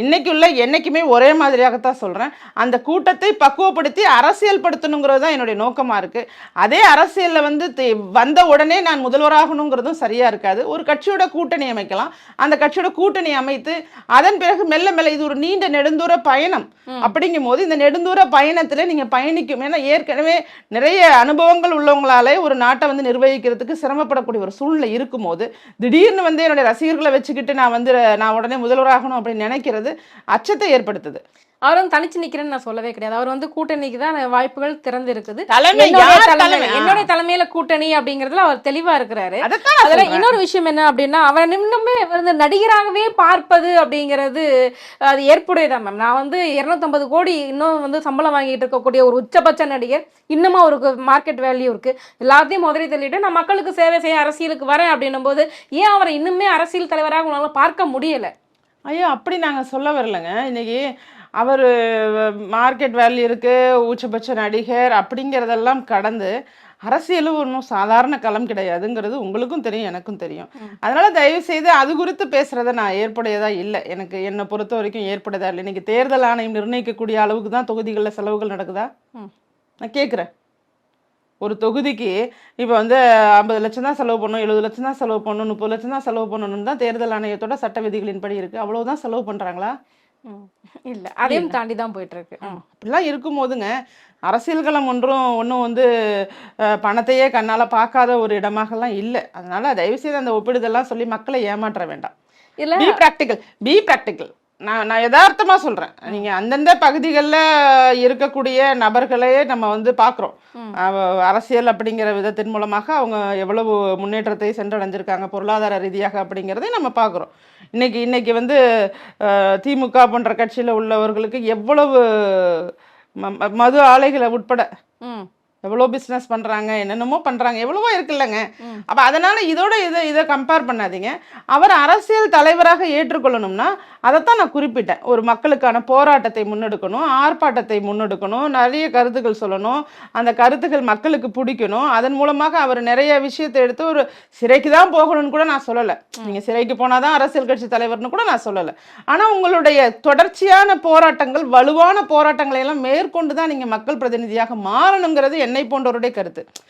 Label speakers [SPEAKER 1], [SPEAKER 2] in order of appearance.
[SPEAKER 1] இன்னைக்கு உள்ள என்னைக்குமே ஒரே மாதிரியாகத்தான் சொல்றேன். அந்த கூட்டத்தை பக்குவப்படுத்தி அரசியல் படுத்தணுங்கிறது தான் என்னுடைய நோக்கமா இருக்கு. அதே அரசியல்ல வந்து வந்த உடனே நான் முதல்வராகணுங்கிறதும் சரியா இருக்காது. ஒரு கட்சியோட கூட்டணி அமைக்கலாம். அந்த கட்சியோட கூட்டணி அமைத்து அதன் பிறகு மெல்ல மெல்ல இது ஒரு நீண்ட நெடுந்தூர பயணம். அப்படிங்கும் போது இந்த நெடுந்தூர பயணத்துல நீங்க பயணிக்கும். ஏன்னா ஏற்கனவே நிறைய அனுபவங்கள் உள்ளவங்களாலே ஒரு நாட்டை வந்து நிர்வகிக்கிறதுக்கு சிரமப்படக்கூடிய ஒரு சூழ்நிலை இருக்கும்போது திடீர்னு வந்து என்னுடைய ரசிகர்களை வச்சுக்கிட்டு நான் வந்து நான் உடனே முதல்வராகணும் அப்படின்னு நினைக்கிறது அச்சத்தை ஏற்படுத்துது.
[SPEAKER 2] அவர் வந்து தனிச்சு நிக்கிறேன்னு நான் சொல்லவே கிடையாது. அவர் வந்து கூட்டணிக்கு தான் வாய்ப்புகள் திறந்து இருக்குது என்னுடைய தலைமையில கூட்டணி அப்படிங்கறதுல அவர் தெளிவா இருக்கிறாரு. அதுல. இன்னொரு விஷயம் என்ன அப்படின்னா அவரை இன்னுமே வந்து நடிகராகவே பார்ப்பது அப்படிங்கிறது அது ஏற்புடையதான் மேம் நான் வந்து 250 கோடி இன்னும் வந்து சம்பளம் வாங்கிட்டு இருக்கக்கூடிய ஒரு உச்சபட்ச நடிகர் இன்னமும் அவருக்கு மார்க்கெட் வேல்யூ இருக்கு. எல்லாத்தையும் முதலி தள்ளிட்டு நான் மக்களுக்கு சேவை செய்ய அரசியலுக்கு வரேன் அப்படின்னும் போது ஏன் அவரை இன்னுமே அரசியல் தலைவராக உங்களால பார்க்க முடியல?
[SPEAKER 1] ஐயோ அப்படி நாங்கள் சொல்ல வரலங்க. இன்னைக்கு அவர் மார்க்கெட் வேல்யூ இருக்கு உச்சபட்ச நடிகர் அப்படிங்கிறதெல்லாம் கடந்து அரசியலும் ஒன்றும் சாதாரண களம் கிடையாதுங்கிறது உங்களுக்கும் தெரியும் எனக்கும் தெரியும். அதனால தயவு செய்து அது குறித்து பேசுறத நான் ஏற்புடையதா இல்லை. எனக்கு என்னை பொறுத்த வரைக்கும் ஏற்புடையதா இல்லை. இன்னைக்கு தேர்தல் ஆணையம் நிர்ணயிக்கக்கூடிய அளவுக்கு தான் தொகுதிகளில் செலவுகள் நடக்குதா. நான் கேட்குறேன். ஒரு தொகுதிக்கு இப்போ வந்து ஐம்பது லட்சம் தான் செலவு பண்ணணும் எழுபது லட்சம் தான் செலவு பண்ணணும் முப்பது லட்சம் தான் செலவு பண்ணணும்னு தான் தேர்தல் ஆணையத்தோட சட்ட விதிகளின்படி இருக்கு. அவ்வளவுதான் செலவு பண்றாங்களா?
[SPEAKER 2] ம். இல்ல அதையும் தாண்டி தான் போயிட்டு இருக்கு ம்.
[SPEAKER 1] அப்படிலாம் இருக்கும்போதுங்க அரசியல் களம் ஒன்றும் ஒன்றும் வந்து பணத்தையே கண்ணால் பார்க்காத ஒரு இடமாகலாம் இல்லை. அதனால தயவுசெய்து அந்த ஒப்பிடுதெல்லாம் சொல்லி மக்களை ஏமாற்ற வேண்டாம்.
[SPEAKER 2] இல்ல.
[SPEAKER 1] பி ப்ராக்டிக்கல் பி ப்ராக்டிக்கல் நான் நான் யதார்த்தமா சொல்றேன். நீங்க அந்தந்த பகுதிகளில் இருக்கக்கூடிய நபர்களே நம்ம வந்து பார்க்குறோம் அரசியல் அப்படிங்கிற விதத்தின் மூலமாக அவங்க எவ்வளவு முன்னேற்றத்தை சென்றடைஞ்சிருக்காங்க பொருளாதார ரீதியாக அப்படிங்கிறதை நம்ம பார்க்குறோம் இன்னைக்கு இன்னைக்கு வந்து திமுக போன்ற கட்சியில் உள்ளவர்களுக்கு எவ்வளவு மது ஆலைகளை உட்பட. எவ்வளோ பிஸ்னஸ் பண்ணுறாங்க என்னென்னமோ பண்ணுறாங்க எவ்வளவோ இருக்குல்லங்க. அப்போ அதனால் இதோட இதை இதை கம்பேர் பண்ணாதீங்க. அவர் அரசியல் தலைவராக ஏற்றுக்கொள்ளணும்னா அதைத்தான் நான் குறிப்பிட்டேன். ஒரு மக்களுக்கான போராட்டத்தை முன்னெடுக்கணும் ஆர்ப்பாட்டத்தை முன்னெடுக்கணும் நிறைய கருத்துக்கள் சொல்லணும். அந்த கருத்துக்கள் மக்களுக்கு பிடிக்கணும். அதன் மூலமாக அவர் நிறைய விஷயத்தை எடுத்து ஒரு சிறைக்கு தான் போகணும்னு கூட நான் சொல்லலை. நீங்கள் சிறைக்கு போனால் தான் அரசியல் கட்சி தலைவர்னு கூட நான் சொல்லலை. ஆனால் உங்களுடைய தொடர்ச்சியான போராட்டங்கள் வலுவான போராட்டங்களை எல்லாம் மேற்கொண்டு தான் நீங்கள் மக்கள் பிரதிநிதியாக மாறணுங்கிறது என்னை போன்றவருடைய கருத்து.